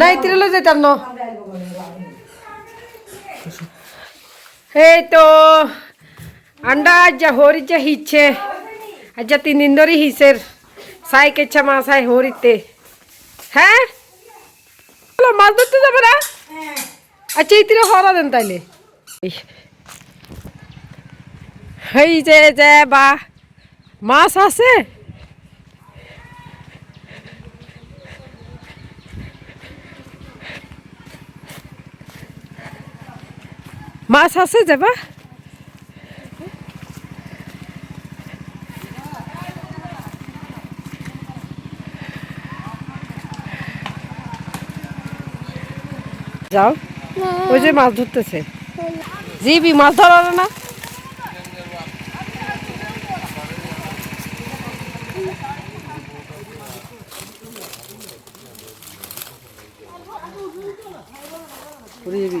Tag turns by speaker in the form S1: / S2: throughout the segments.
S1: নাই তিরলে যেতাম ন। এই তো আন্ডা আজ্জা হরিজ্জা হিচ্ছে আজ্জা তিন দিন ধরে হিসের সাই কেচ্ছা মা সাই হরিতে হ্যাঁ মাছ ধরতে যাবে না? আচ্ছা এই তীরে হরা দেন তাইলে। এই যে যে বা মাছ আছে? মাছ আছে যাবা? যাও। ওই যে মাছ ধরতেছে। জিবি মাছ ধরার না।
S2: যাবি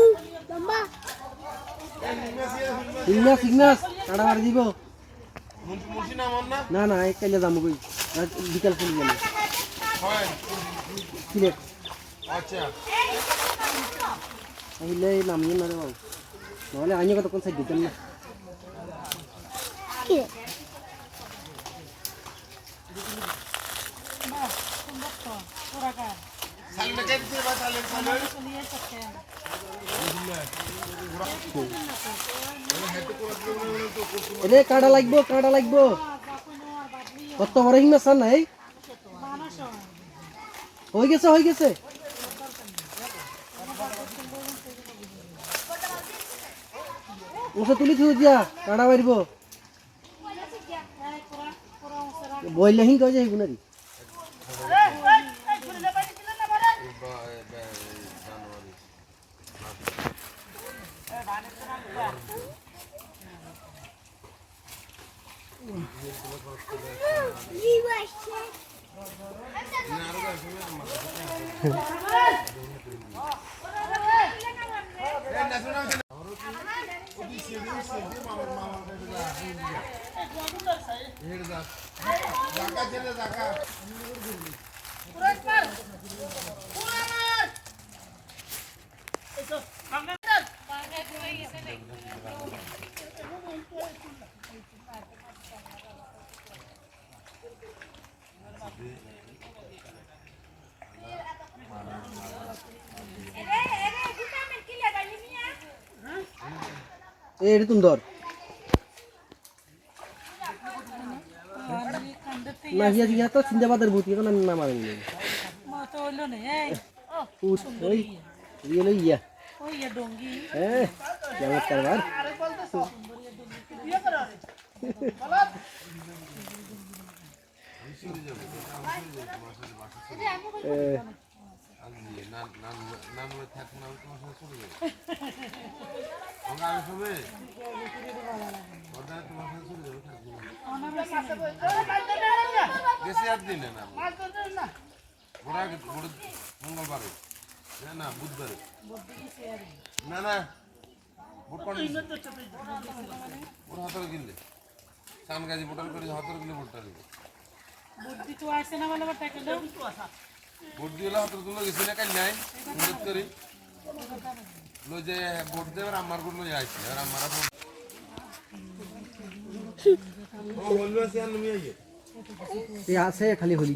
S2: ইগনাস ইগনাস কাটা মারি দিব না না এক কাইলে যাব কই আর বিকাল ফুল গেলে সিলেট আহিলে নামিয়ে না রে বাবু নহলে আইনে কত কোন সাইড দিতেন না এরে কাটা লাগবো কাটা লাগবো। কত বড় হিং নাই? হয়ে গেছে হয়ে গেছে। ওসে তুলি থুই দিয়া কাটা মারিব বইলে হিং কয়ে যাইব নাকি এ এটা তুমি ধর। না হিয়া হিয়া তো সিন্দাবাদের ভূতি, এখন আমি না মারেন উঠ, ওই ইয়ে। হ্যাঁ কেমন কারবার।
S3: গেছে আর দিলে না। ওরা মঙ্গলবারে। না না বুধবারে। না না ভোট হাতরে কিনলে সান গাজি ভোটার করে হাতরে কিনলে ভোটটা দিবে ভোট দিয়ে হাতরে তুলে গেছি না কাল নাই ভোট করি। লো যে ভোট দেবে আমার ভোট লই আইছি আর আমার ভোট ও বলল সে আর নমি আইয়ে
S2: এ আছে খালি হলি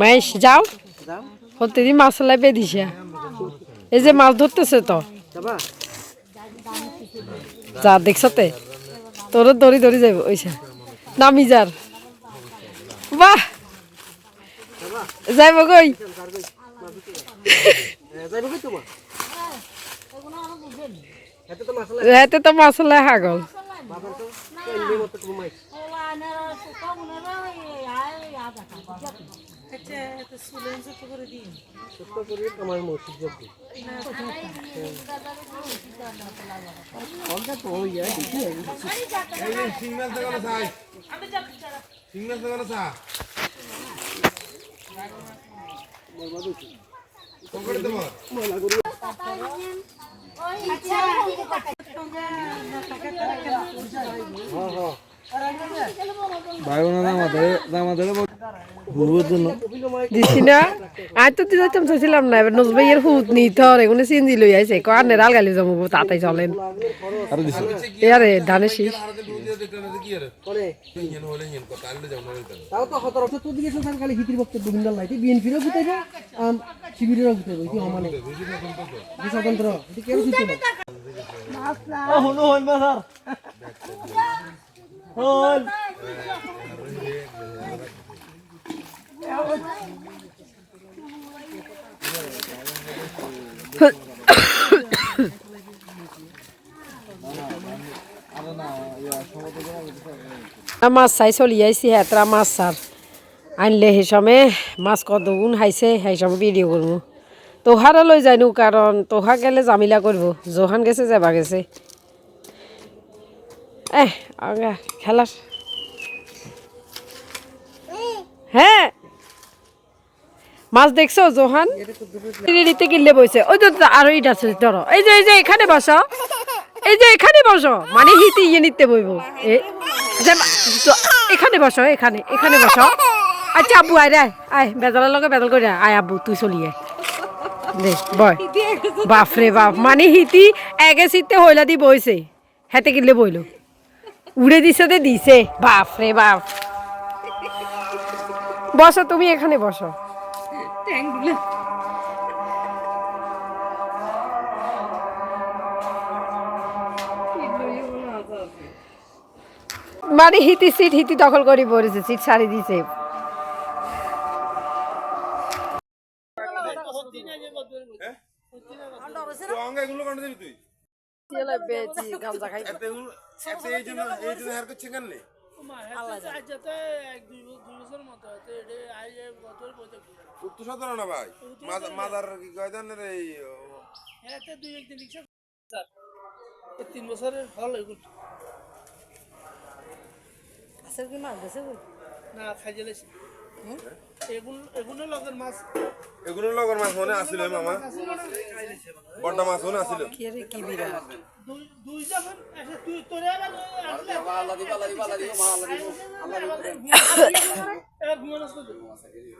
S4: মাইস
S1: যাও। প্রতিদিন মাছ লাইবে দিছে এই যে মাছ ধরতেছে তো। যা দেখছতে তোর দড়ি দড়ি যাইব ওইসা নামি যার বাহ! যাইব কই?
S4: যাইব কি তোমার? এত তো মাছ
S1: এতে তো মাছ লাই হাগল।
S4: সুস্থ করে তোমার মসজিদ যাবে কলটা তো দেখি
S2: এই যে সিগন্যাল থেকে না সাই সিগন্যাল থেকে না সা কোন করে দেবো
S1: দিছি না আজ তো দিতে চাইছিলাম না এবার নজবাইয়ের হুত নি থর এগুলো চিন্দি লই আইছে কারণে রাল গালি জমব তাতাই চলেন। ইয়ারে ধানে শীষ।
S2: আরে
S1: মাছ চাই চলি আইছি হেতরা মাছ সার আনলে সেই সময় মাছ কত গুণ খাইছে, সেই সময় ভিডিও করব তোহারা লৈ যাইনো কারণ তোহা গেলে জামিলা করব জোহান গেছে যাবা গেছে। আগা খেলার হ্যাঁ। মাছ দেখছ, জোহান? রেডিতে কিনলে বইছে। ওই তো আরও ইট আছে, ধরো। এই যে এই যে, এখানে বসো। এই যে, এখানে বসো। মানে হিতে ইয়ে নিতে বইব। এখানে বসো, এখানে এখানে বসো। আচ্ছা আব্বু, আয় রে, আয় বেজালের লগে বেজাল করে আয়। আব্বু, তুই চলি আয়। দে, বয়। বাপরে বাপ মানে হিতি এগে সিটতে হইলা দি বইছে। হেতে কিনলে বইলো। উড়ে দিছে দে দিছে। বাপরে বাপ। বসো তুমি এখানে বসো। মানে হিতি সিট হিতি দখল করে পড়েছে সিট ছাড়ি দিছে।
S2: তো এগুলো কাটে দিবি তুই এতে এতে এই জন্য এই জন্য হার করছে কেন উত্তর সাধারণ না ভাই মাদার- কি কয় জানেন রে এই ও,
S5: তিন বছরের ফল এগুলো না খাই গেলেছি এগুলো এগুলো লগের মাছ।
S2: এগুলো লগর মাছ মনে আসিল মামা। মাছ মনে
S5: দুই যখন তুই তোরে আবার ঘুমানো শুরু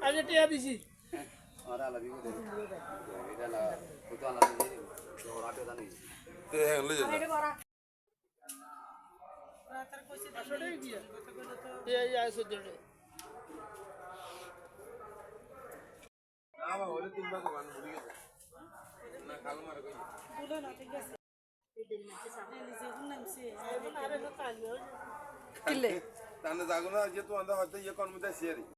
S5: আজ টিয়া দিছি।
S2: তাহলে যাগো না যে তোমাদের হয়তো ইয়ে কর্মীদের শেয়ারি